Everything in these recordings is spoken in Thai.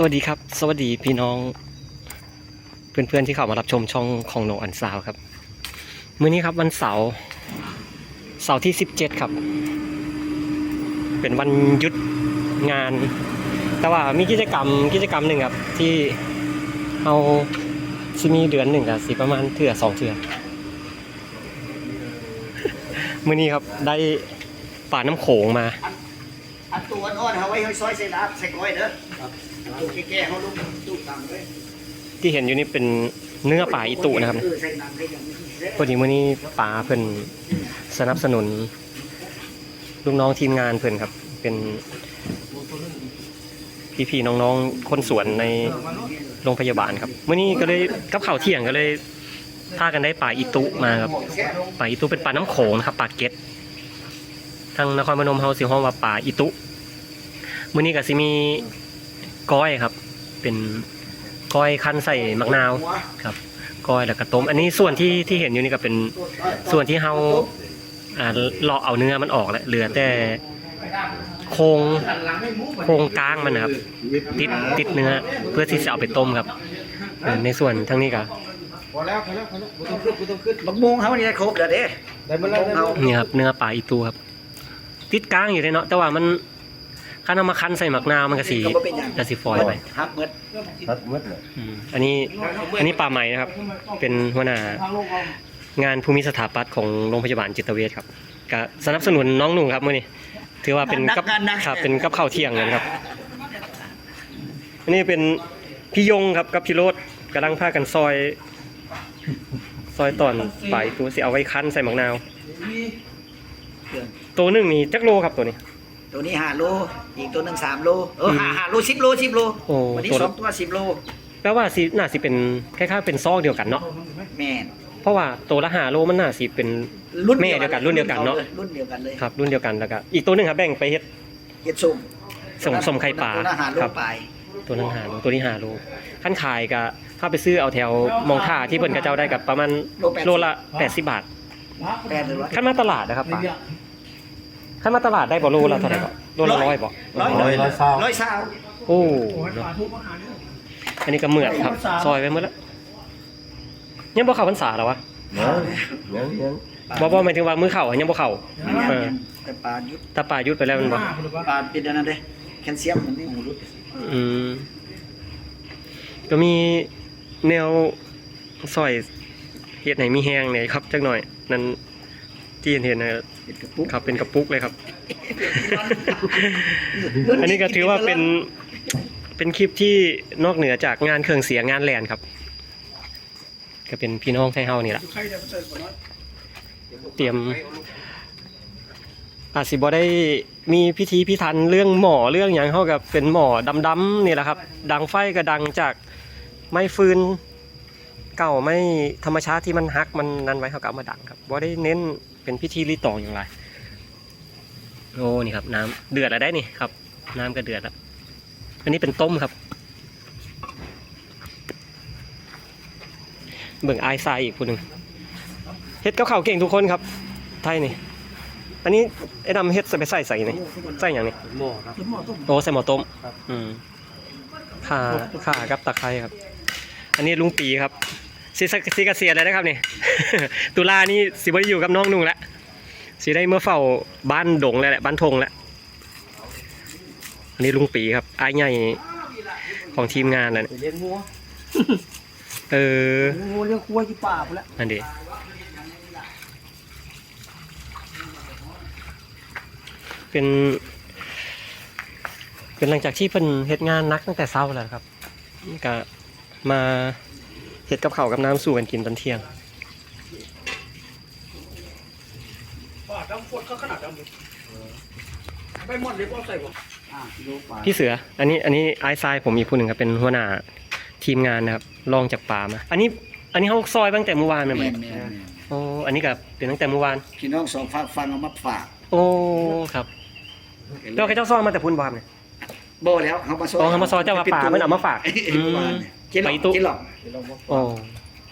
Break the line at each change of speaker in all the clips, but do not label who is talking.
สวัสดีครับ สวัสดีพี่น้อง เพื่อนๆที่เข้ามารับชมช่องของโนอันซาวครับ มื้อนี้ครับวันเสาร์เสาร์ที่ 17 ครับ เป็นวันหยุดงาน แต่ว่ามีกิจกรรมกิจกรรมหนึ่งครับ ที่เอาซิมีเดือนหนึ่งอะสิประมาณเถื่อสองเถื่อมื้อนี้ครับได้ป่าน้ำโขงมา
อันตัวอ่อนๆเอาไว้ให้ซอยใส่ลาบใส่ก้อยเด้อตัวแก่ๆเขาลูกตู้ตังเลย
ที่เห็นอยู่นี่เป็นเนื้อป่าอีตุนะครับ
เออใส่หนังได้อย่างนี้เด้
พอดีมื่อนี้ป๋าเพิ่นสนับสนุนลูกน้องทีมงานเพิ่นครับ เป็นพี่ๆน้องๆคนสวนในโรงพยาบาลครับมื่อนี้ก็เลยกับข้าวเที่ยงก็เลยพากันได้ปลาอีตุมาครับปลาอีตุเป็นปลาน้ำโขงนะครับปลาเก็ดทางนครพนมเฮาสิฮ้องว่าปลาอีตุ มื่อนี้ก็สิมีก้อยครับ เป็นก้อยคั้นใส่มะนาวครับก้อยแล้วก็ต้ม อันนี้ส่วนที่ที่เห็นอยู่นี่ก็เป็นส่วนที่เฮาอ่าเลาะเอาเนื้อมันออกแล้วเหลือแต่โครงโครงกลางมันนะครับ ติดติดเนื้อ เพื่อที่จะเอาไปต้มครับเออในส่วนทั้งนี้ก็
พอแล้วพอแล้วพอแล้วบ่ต้องขึ้นบ่ต้องขึ้น
บักม่วงเขานี่ได้ครบแล้วเด้
ได้มาแล้วได้มาแล้ว
นี่ครับเนื้อปลาอีตูครับ ติดกลางอยู่เลยเนาะแต่ว่ามัน คั้นเอามาคั้นใส่หมักนาวมันก็สี
ก็บ่เป็นหยัง
ก็สีฟอยไป
ฮักเมด
ตัดหมดเลย
อืมอันนี้อันนี้ปลาไหมนะครับ เป็นหัวหน้างานภูมิสถาปัตย์ของโรงพยาบาลจิตเวชครับก็สนับสนุนน้องหนุ่งครับมื่อนี้ถือว่าเป็นกับครับเป็นกับข้าวเที่ยงเลยนะครับ อันนี้เป็นพี่ยงครับกับพี่โรดกำลังพากันซอย ซอยตอนปลายตัวสิเอาไว้คั้นใส่หมักนาว ตัวหนึ่งนี่จักโลครับตัวนี้
ตัวนี้ห้าโล อีกตัวหนึ่งสามโลเออห้าห้าโลสิบโลสิบโล
โอ้
วันนี้
ตัว
ส
ละ
องตัวสิบโล
แปลว่าสิน่าสิเป็นคล้ายๆเป็นซอกเดียวกันเนาะ
แม่น
เพราะว่าตัวละห้าโลมันน่าสิเป็น
รุ่น
แม่เดียวกันรุ่นเดียวกันเนอะ
รุ่นเดียวกันเลย
ครับรุ่นเดียวกันแล้วก็อีกตัวหนึ่งครับแบ่งไปเฮ็ด
เฮ็ดส้ม
สมสมไข่ปลา
ตัวละห้าโล
ครับ
ไป
ตัวนั้นหาโลตัวนี้หาโลขั้นขายก็ถ้าไปซื้อเอาแถวมองท่าที่เพิ่นกระเจ้าได้กับประมาณโลละ 80 บาท
แปดหรือร้อย
ขั้นมาตลาดนะครับป้า ขั้นมาตลาดได้บ่โลละเท่าไหร่บ่โลละร้อยบ่
ร้อย
ร้อยร้อยเศร้า
ร้อยเศร้า
โอ้เนอะอันนี้ก็เหมือดครับ ซอยไปหมดแล้วยังบ่เข้าพรรษาหรอวะ
ยังยังยัง
บ่บ่หมายถึงว่ามือเข้าอะยังบ่เข้าเออ
แต่ปลายุด
ถ้าป่ายุดไปแล้วมันบ่
ปลาเป็นอันนั้นเด้แคลเซียมมันนี่หูรุด
อืมก็มีแนวซอยเฮ็ดให้มีแห้งเนี่ยครับจักหน่อยนั่น ที่เห็นๆนะ
เป็นกระปุก
ครับเป็นกระปุกเลยครับ อันนี้ก็ถือว่าเป็นเป็นคลิปที่นอกเหนือจากงานเครื่องเสียงงานแลนครับ ก็เป็นพี่น้องไทยเฮานี่แหละเตรียม อาจสิบ่ได้มีพิธีพิธันเรื่องหมอเรื่องอย่างเฮากับเป็นหมอดำๆนี่แหละครับ ดังไฟก็ดังจากไม้ฟืนเก่าไม่ธรรมชาติที่มันฮักมันนั้นไว้เขาก็เอามาดังครับบ่ได้เน้น เป็นพิธีรีตองอย่างไรโอ้นี่ครับ น้ำเดือดแล้วได้นี่ครับ น้ำก็เดือดแล้วอันนี้เป็นต้มครับ เบิ่งไอายทรายอีกคนหนึ่งเฮ็ดกับข้าวเก่งทุกคนครับ ไทยนี่ อันนี้ไอ้ดำเฮ็ดใส่ไปใส่ใส่นี่ใส่อย่างนี้
หม้อครับ
โอ้ใส่หม้อต้ม
ครับ
อืมข่าข่ากับตะไคร้ครับ อันนี้ลุงปีครับ ซีซีเกษียณแล้วนะครับนี่ ตุลานี่สิบ่ได้อยู่กับน้องนุ่งแล้วสิได้เมื่อเฝ้าบ้านดงแล้วแหละบ้านทงแล้วอันนี้ลุงปีครับอายใหญ่ของทีมงานนั่น
ไปเลี้ยงงัว
เออ
เลี้ยงงัวเลี้ยงควายที่ป่าไปแล้ว
นั่นดิเป็น เป็นหลังจากที่เพิ่นเฮ็ดงานหนักตั้งแต่เช้าแล้วครับก็มา เฮ็ดกับข้าวกับน้ำสู่กันกินตอนเที่ยง
ปาดน้ำฝนเขาขนาดดำเลยไปหมดเลยบ่ใส่บ่
อ่ากิโลป่า
พี่เสือ อันนี้อันนี้ไอซ์ไซด์ผมอีกผู้หนึ่งครับเป็นหัวหน้าทีมงานนะครับลองจากป่ามา อันนี้อันนี้เขาซอยตั้งแต่เมื่อวานเลยไหม
แม่นแม่นแม่น
โอ้อันนี้ก็เป็นตั้งแต่เมื่อวาน
พี่น้องสองฝากฟังเอามาฝาก
โอ้ครับแล้วใครเจ้าซอยมาแต่พุ่นวานเนี่ย
โบแล้วเขามาซอย
อ๋อเขามาซอยเจ้าว่าป่ามันเอามาฝาก
อืม เจ๊หล
ไป
อก
ตู้
เจ๊หลอกเจ๊หลอก
โอ้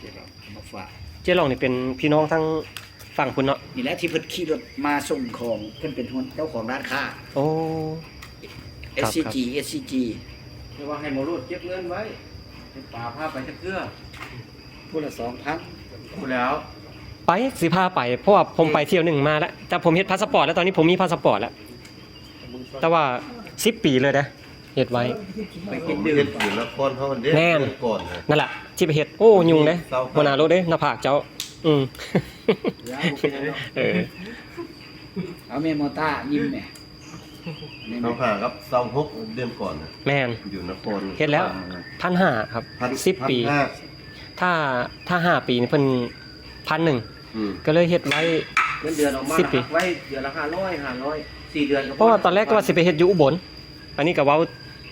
เจ๊หลอกเอามาฝาก
เจ๊ลองนี่เป็นพี่น้องทั้งฝั่งพุ่นเนาะ
นี่แหละที่เพิ่นขี่รถมาส่งของเพิ่นเป็นคนเจ้าของร้านค้า
โอ้ ครับ
SCG SCG
เรียกว่าให้หมอรูดเก็บเงินไว้เป็นป่าผ้าไปจะเกลือ
พูดละสองพัน
พูดแล้ว
ไปสิพาไปเพราะว่าผมไปเที่ยวหนึ่งมาแล้วแต่ผมเฮ็ดพาสปอร์ตแล้วตอนนี้ผมมีพาสปอร์ตแล้ว แต่ว่าสิบปีเลยนะ เฮ็ดไว้
ไปกินดื่มอยู่นครเขาเด็
แม่น
ก่อนนะ
นั่นแหละที่ไปเฮ็ดโอ้ยุงเด้
เศร้า
หัวหน้ารถเด้หน้าผากเจ้า อืมเออ
เอาเมโมต้ายิ้มเนี่ยนี่
เขา
แม่
หาครับเศร้าหกเดือนก่อนนะ
แม่น
อยู่นคร
เฮ็ดแล้ว พันห้าครับ
พัน
สิบปี
พันห้า
ถ้าถ้าห้าปีนี่เพิ่นพันหนึ่ง
อืม
ก็เลยเฮ็ดไว้
เงินเดือนออกมา
สิบปี
ไว้เดือนละห้าร้อยห้าร้อยสี่เดือนก็พ
เพราะว่าตอนแรกก็ว่าสิไปเฮ็ดอยู่อุบลอันนี้ก็เว้า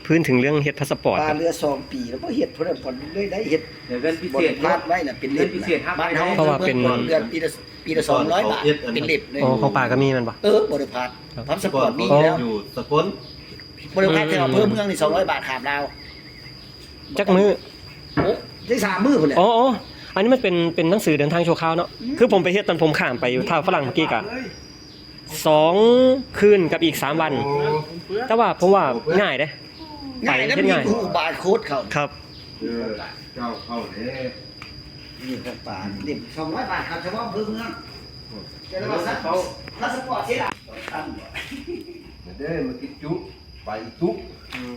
พื้นถึงเรื่องเฮ็ดพาสปอร์ต
ปลา
ครับ
เรือสองปีแล้วก็เห็ดเพิ่นผลเลยได้เห็ด
เดี๋ยวเงินพิ
บ
เศ
ริ
ษ
พาดไว้น่ะเป็นเล็บ
เงินพิเศษห้า
บ้านเฮา
เพราะว่าเป็น
เดือนปีละปีละสองร้อยบาทเป็นเล็บเลย
อ๋อของป่าก็มีมันปะ
เออบริพาด
ครับ
พาสปอร์ตมี
อ๋อ
แล้ว
อยู่สกล
บริพาดที่เราเพิ่มเมืองนี่สองร้อยบาทขามดาว
จักมือ
โอ้ได้สามมือคนแหละ
อ๋ออ๋ออันนี้มันเป็นเป็นหนังสือเดินทางชั่วคราวเนาะคือผมไปเฮ็ดตอนผมข้ามไปอยู่ท่าฝรั่งเมื่อกี้กะสองคืนกับอีกสามวัน แต่ว่าผมว่าง่ายเด้
ง่ายแล้ว
เฮ็ด
มี
ง่าย
ครูบาร์โค้ดเขา
ครับ
เออเจ้าเข้าเด้
นี่ครับป่าเด็กสองร้อยบาทครับเฉพาะอำเภอเมืองแต่ละสัตว์พาสปอร์ตเสียดายตั้งบ่
เด้มากินจุไปจุอืม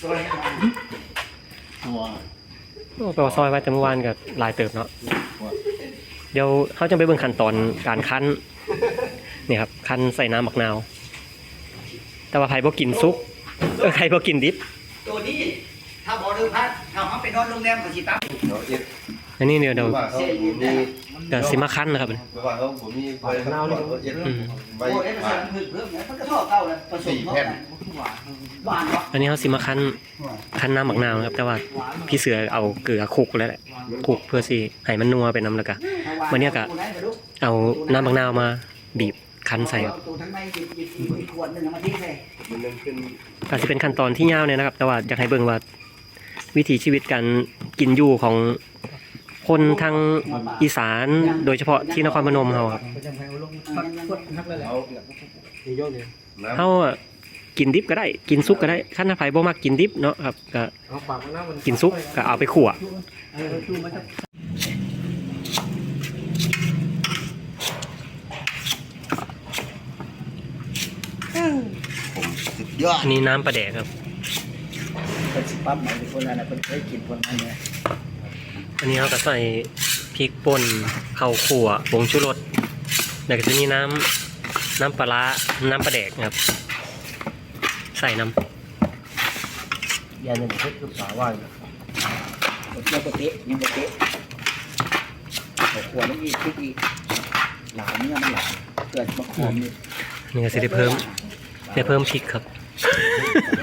ซอยกันตัว
โอ้ไปว่าซอยไว้แต่เมื่อวานก็หลายเติบเนาะเดี๋ยวเขาจะไปเบิ่งขั้นตอนการคั้นนี่ครับคั้นใส่น้ำมะนาว แต่ว่าไผบ่กินซุปเออใครบ่กินดิบ
ตัวนี้ถ้าบริพาดถ้าเขาไปนอนโรงแรมก็สิตั้ง
เนาะเอ็ด
อันนี้เดี๋ยวเดี๋ยว
ว่าเขาบ่มี
เดี๋ยวสิมาคั้นนะครับ
ว่าเขาบ่มีใบมะนาวเลยเอ็ด
อืม
ใบ
โอ้ยมันเพิ่มเพิ่มเนี่ยมันก็เท่าเก่าเลยผสมเข้ากันหวานเนาะ
อันนี้เขาสิมาคั้นคั้นน้ำมะนาวนะครับ แต่ว่าพี่เสือเอาเกลือคลุกแล้วแหละคลุกเพื่อสิให้มันนัวเป็นน้ำแล้วก็วันเนี้ยก็เอาน้ำมะนาวมาบีบ คั้นใส่ครับ
ตัวทั้งในหยิบหยิบอีกขวดหนึงเอามาทิ้งใส่
มันนึงขึ้น
อาจจะเป็นขั้นตอนที่ยาวเนี่ยนะครับ แต่ว่าอยากให้เบิ่งว่าวิถีชีวิตการกินอยู่ของคนทางอีสานโดยเฉพาะที่นครพนมเราครับ
เอาน้ำ
เขาอะกินดิบก็ได้ กินซุปก็ได้ขั้นถ้าไผบ่มักกินดิบเนาะครับก็กินซุปก็เอาไปขั่ว
ยอ ด
อันนี้น้ำปลาแดกครับ
เป็นสิปั๊บไหนคนนั้นน่ะเพิ่นเคยกินคนนั้นเนี่ย
อันนี้เขาก็ใส่พริกป่นข้าวขั่วผงชูรสแล้วก็จะมีน้ำน้ำปลาร้าน้ำปลาแดกนะครับ ใส่น้
ยาเนี่ยมันคือสาว่าย
ยังบ่เตะยังบ่เตะเอาขวดแล้วอีกพริกอีกหลายเนื้อมันหลายเกิดมาขวมนี่ำ
นี่ก็จะได้เพิ่ม ได้เพิ่มพริกครับ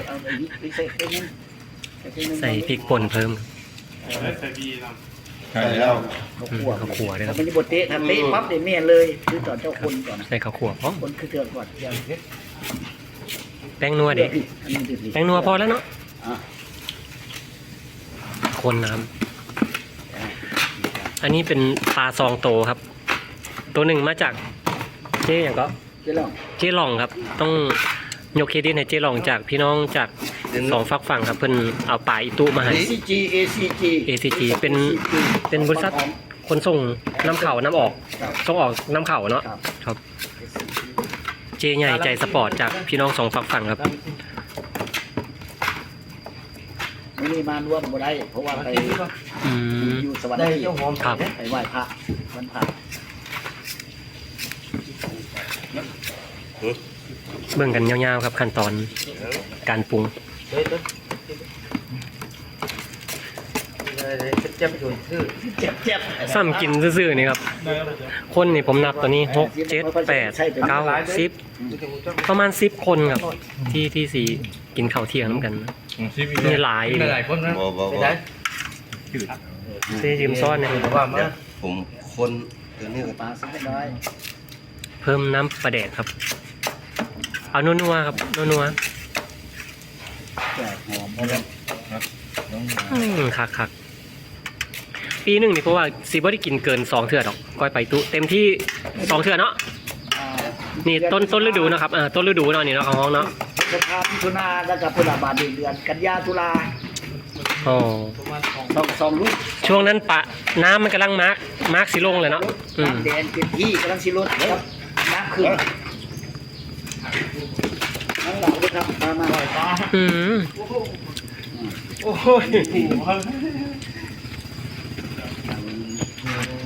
เอาไปยิบไปใส่ไปนึงไปนึง
ใส่พริกป่นเพิ่ม
ใช่แล้ว
เขา
อืม
ขัว
ข้าวขั่วด้วยค
ถ้า
รับ
มันจะบ่เตะถ้าเตะปั๊บได้แม่เลยคือตอนเจ้าคนก่อนนะ
ใส่ข้าวขั่วพร้อม
คนคือเถื่อนก่อนอย่างนี้
แป้งนัวเด็ก
อันนี้ดือด
แป้งนัวพอแล้วเนาะ
อะ
คนนะครับอันนี้เป็นปลาซองโตครับ ตัวหนึ่งมาจากเจ๊อย่างก็
เจ๊ลอง
เจ๊หล่องครับ ต้อง ยกเครดิตให้เจ๊หล่องจากพี่น้องจากสองฝักฝั่งครับเพิ่นเอาปลาอีตุมาให้
ACG ACG
ACG เป็น เป็นบริษัทคนส่งน้ำเข่าน้ำออกส่งออกน้ำเข่าเนาะ
ครับ
ครับ เจใหญ่ใจสปอร์ตจากพี่น้องสองฝักฝั่งครับ
ไม่ได้มาร่วมบ่ได้เพราะว่าไป
อืม
อยู่สวรรค์
ได้
ที่
เจ้าหอม
ครับ
ไปไหว้พระวันพระ
เบิ่งกันยาวๆครับขั้นตอนการปรุง
เจ็บ
เจ็บ
ซ้ำกินซื่อๆนี่ครับ คนนี่ผมนับตอนนี้หกเจ็ดแปดเก้าสิบประมาณสิบคนครับ ที่ที่สี่กินข้าวเที่ยงน้ำกันมีหลาย
หลายคนนะ
บ่บ่
ไม่
บ่
ได้
เซยืมซ้อนเนี่ย
ผมคนตัวนี้
ปลาสักน้อย
เพิ่มน้ำปลาแดกครับ เอานัวๆครับนัว
แจกหอมเพราะว่า
ๆอืมคักคักๆปีหนึ่งนี่เพราะว่าซีบ่ได้กินเกินสองเทื่อดอกก้อยไปตุเต็มที่สองเทื่อเนาะ
อ่า
นี่ต้นต้นฤดูนะครับอ่าต้นฤดูเนาะนี่เนาะของห้องเนาะ
พฤษภามิถุนาแล้วก็พฤษภาเดือนเดือนกันยาตุลา
อ๋อ
สองสองลูก
ช่วงนั้นปะน้ำมันกำลังมาร์กมาร์กสิลงเลยเนาะอืม
น้ำแดงเป็นที่กำลังสิลดครับน้ำขึ้นน้ำเหลาด้วย ครับมามาลอยฟ้า
อืม
โอ้ย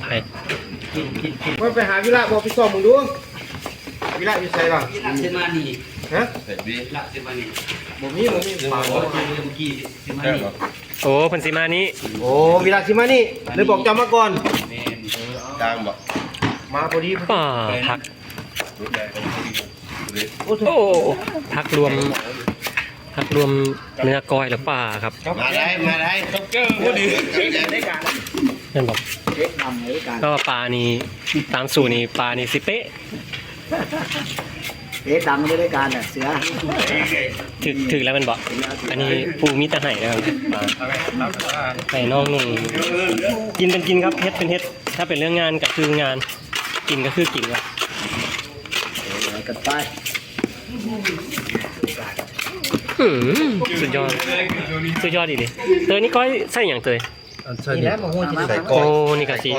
ไป
มาไปหาวิระบอกพี่ซอมมึงดูวิระอยู่ใส่หรอ
เซมานี
ฮะ
เสร็จดี
ละเซมานี
บ่มีบ่มีปากบ่
เมื่อกี้เซมา
แค่
นี
หรอ
โอ้เพันสีมานี้
โอ้วิระสิมานี่เลยบอกจำมาก่อน
แมน
จ้างบอก
มาพอดี
ป่าพัก โอ้พักรวมพักรวมเนื้อก้อยหรือป่าครับ
มาได้มาได้ต้องเจอพอดี
เช็คได้การ
นั่นบอก
เช็คนำในการ
ก็ปลานี่ตามสูตรนี่ปลานี่สิเป๊ะ
เช็คดังไม่ได้การน่ะเสือ
ถึกถึกแล้วมันบอกอันนี้ปูมิตรไห่นะครับไห่นอกนุ่งกินเป็นกินครับเฮ็ดเป็นเฮ็ดถ้าเป็นเรื่องงานก็คืองานกินก็คือกินครับ
กันไป
อืมสุดยอด สุดยอดดีเลยเตยนี่ก้อยใส่อย่างเตย
นี่แหละมาหูจิ
ใส่
ต
ก้
โอ้
อย
นี่ก็สิ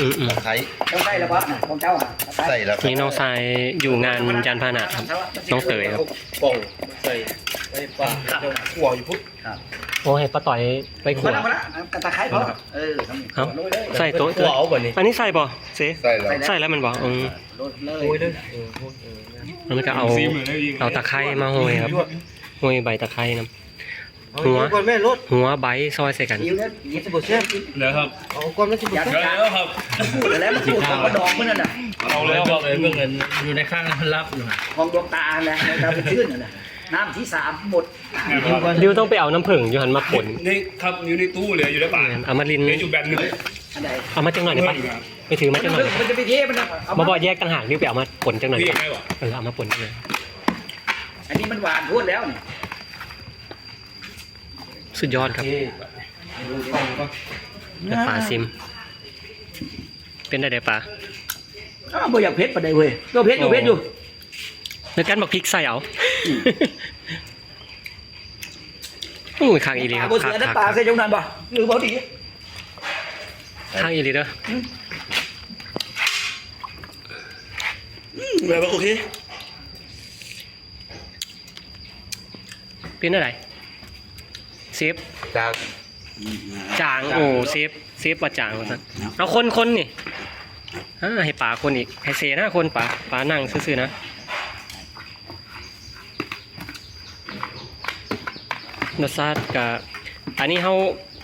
อืมอืม
ไข่
ต้องใส่ระเบิดนะของเจ้าอะ
ใส่แล้ว
นี่น้องทรายอยู่งานยานพาหนะครับ น้องเตยครับ
ป่องใส่ไอ้ปลาหัวอยู่พุทธ
โอ้ให้ป้าต่อยไปข
มาว
ด
ละมาละกระตะไคร้พอเออ
เอ้าใส่โต๊ะเต
หัวยเอาบ่นี่
อันนี้ใส่บ่เซ
ใส่แล้ว
ใส่แล้วมันบ่อืม
ลดเลย
โอ้ยเด้อ
แล้วมันก็เอาเอาตะไคร้มาโรยครับโรยใบตะไคร้นํ
หัวก่อนแม่รถ
หัวใบซอยใส่กัน
ยิ้วเนี่ยยิ้ม
สิบ่แซ่บ
แล้วครับ
เอาก่อนแล้วสิบ่
อยาก
แซ่บ
ได้พูดแล้วมันพูดของกระดองมันนั่นน่ะ
เอาแล้วบอกเลยเมื่อเงินอยู่ในข้างมันรับอยู่
ของดวงตาแหละในตาเป็นชื่นนั่นน่ะน้ำที่สามหมด
ดิวต้องไปเอาน้ำผึ้งอยู่หันมาผล
นี่ครับอยู่ในตู้เหลืออยู่ในป่า
เอามาลิน
เหลืออยู่แบนหนึ่ง
อันใด
เอามาจังหน่อยได้ปะ ไปถือมาจังหน่อย
มันจะไปเทมันนะเอา
บ่
มา
บ่แยกต่างหากดิวไปเอามาผลจังหน่อย
พี่ยังไงวะ
เออเอามาผลเลย
อันนี้มันหวานพูดแล้วนี่
สุดยอดครับแต่ปลาซิม เป็นได้ได้ปลา
อ้าวบ่อยากเพชรปะใดเว้ยตัวเพชรอยู่เพชรอยู่
ในการบอกพริกใส่เอาโอ้ยข้างอีหลีครับ
บ่
ข้า
เสื
ง
อน้ำปลาใส่จงนั้นบ่หรือบ่ดี
ข้างอีหลีเด้อ
แบบโอเค
เป็นอะไรเซฟ
จ้าง
จางโอ้เซฟเซฟว่าจางว่าซั่นเอาคนคนนี่อ่าให้ปลาคนอีกให้เซนะคนปลาปลานั่งซื่อๆนะรสชาติกะอันนี้เฮา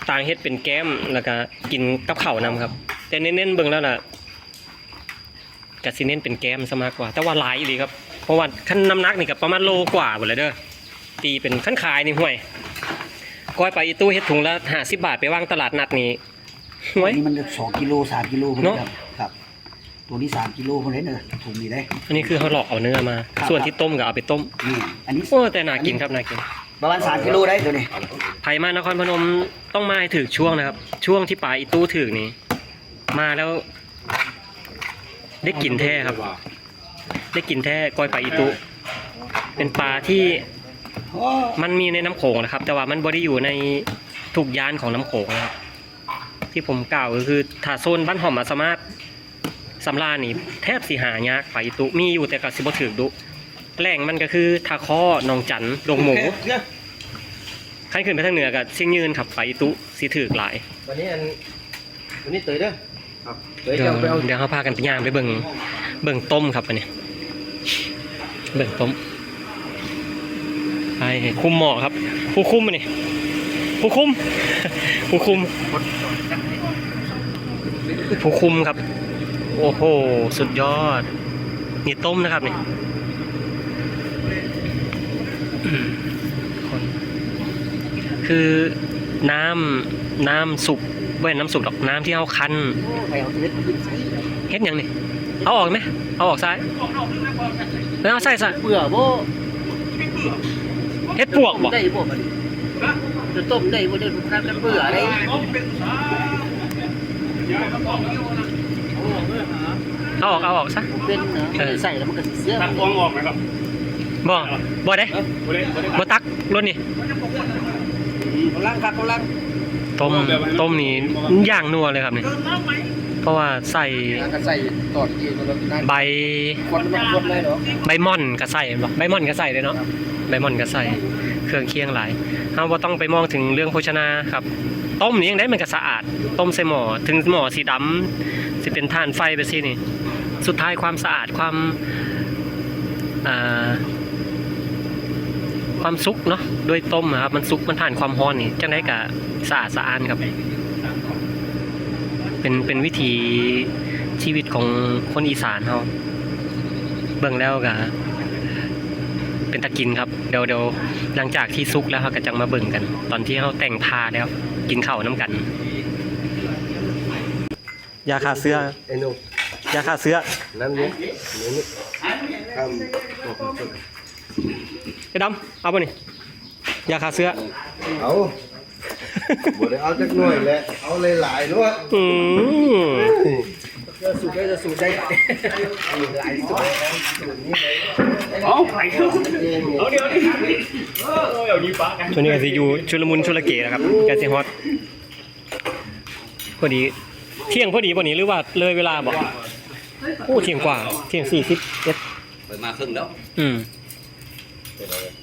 ต่างเฮ็ดเป็นแก้มแล้วก็กินกับข้าวนำครับ แต่เน้นๆเบิ่งแล้วล่ะ ก็สิเน้นเป็นแก้มซะมากกว่า แต่ว่าหลายอีหลีครับ เพราะว่าขั้นน้ำหนักนี่ก็ประมาณโลกว่าหมดเลยเด้อ ตีเป็นขั้นขายนี่ห่วย ก้อยไปอีตู้เฮ็ดถุงละ50บาทไปวางตลาดนัดนี่ห่วย
นี่มัน2กิโล3กิโลพุ่น
เนอะ
ครับครับ ตัวนี้3กิโลพุ่นเด้เด้อถุงนี้ได้
อันนี้คือเขาหลอกเอาเนื้อมา ส่วนที่ต้มก็เอาไปต้ม
นี่ อันนี้
โอ้แต่น่ากินครับน่ากิน
ประมาณ3กิโลได้ตัวนี้
ไผมานครพนมต้องมาให้ถึกช่วงนะครับ ช่วงที่ปลาอีตู้ถึกนี่มาแล้ว ได้กินแท้ครับ ได้กินแท้ก้อยปลาอีตู้เป็นปลาที่มันมีในน้ำโขงนะครับ แต่ว่ามันบ่ได้อยู่ในทุกย่านของน้ำโขงนะครับ ที่ผมกล่าวก็คือถ้าโซนบ้านหอมอาสามารถสำราญนี่แทบสิหายากปลาอีตุมีอยู่แต่ก็สิบ่ถึกดุแหล่งมันก็คือทาข้อหนองจันดงหมูขั้นขึ้นไปทางเหนือกับเชียงยืนครับปลาอีตุสิถึกหลาย
วันนี้อันวันนี้เตยเด้อ ครับเตย
เดี๋ยว
จะเอาไปเอา
เดี๋ยวเขาพากันไปย่างไปเบิ่งเบิ่งต้มครับอันนี้เบิ่งต้มไปคุมหมอครับ ผู้คุมอันนี้ผู้คุม ผู้คุม ผู้คุมครับ โอ้โห สุดยอด นี่ต้มนะครับนี่อืมคนคือน้ำน้ำสุก เว้ยน้ำสุกดอกน้ำที่เอาคั้น
ไปเอาตัวนี้กินใส่
เฮ็ดหยังนี่เอาออกไหมเอาออกซ้ายแล้วเอาใส่ซะ
เบื่อบ่
เฮ็ดปวกบ่
ได้บ่มันจะต้มได้บ่ได้ทำกันเบื่อได้
เอาออกเอาออกซะ
เป็นเนาะใส่แล้วมันก็สิเสีย
ตัดฟองออกไหมครับ
บ่บ่ได้บ่ตักรถนี่
กำลังครับกำลัง
ต้มต้มนี่ย่างนัวเลยครับนี่เพราะว่าใส่
แล้วก็ใส่ตอดอีกแล้วนั่น
ใบ
คนมันคนเลยเนาะ
ใบม่อนก็ใส่บ่ใบม่อนก็ใส่เลยเนาะใบม่อนก็ใส่เครื่องเคียงหลายเฮาบ่ต้องไปมองถึงเรื่องโภชนาครับ ต้มนี่ยังได้มันก็สะอาด ต้มใส่หม้อถึงหม้อสีดำสิเป็นถ่านไฟไปสินี่ สุดท้ายความสะอาดความอ่า ความสุกเนาะด้วยต้มอะครับมันสุกมันผ่านความร้อนนี่จังได้กะสะอาดสะอ้านครับ เป็นเป็นวิธีชีวิตของคนอีสานเฮาเบิ่งแล้วกะเป็นตะกินครับเดี๋ยวเดี๋ยวหลังจากที่สุกแล้วเขาก็จังมาเบิ่งกัน ตอนที่เขาแต่งทาแล้ว กินข้าวน้ำกันยาฆ่าเสื้อ
ไอ้หนุ่ม
ยาฆ่าเสื้อ
นั่นนี่นี่นี่ท
ไอ้ดำเอาป่ะนี่ยาฆ่าเสื้อำ
เอาบ่ได้เอาจักหน่อยแหละเอาหลายๆเนาะ
อืม
จะสูดได้จะสูดได้หลายสูดเอาไปเอาเดี๋ยวนี้เออเดี๋ยวนี้ป้ากัน
ช่วงนี้ก็สิอยู่ชุลมุนชุลเกนะครับกสิฮอตพอดีเที่ยงพอดีพอนี้หรือว่าเลยเวลาบอกโอ้เที่ยงกว่าเที่ยงสี่สิบเอ็ด
ไปมาครึ่งแล้ว
อืม Wait a.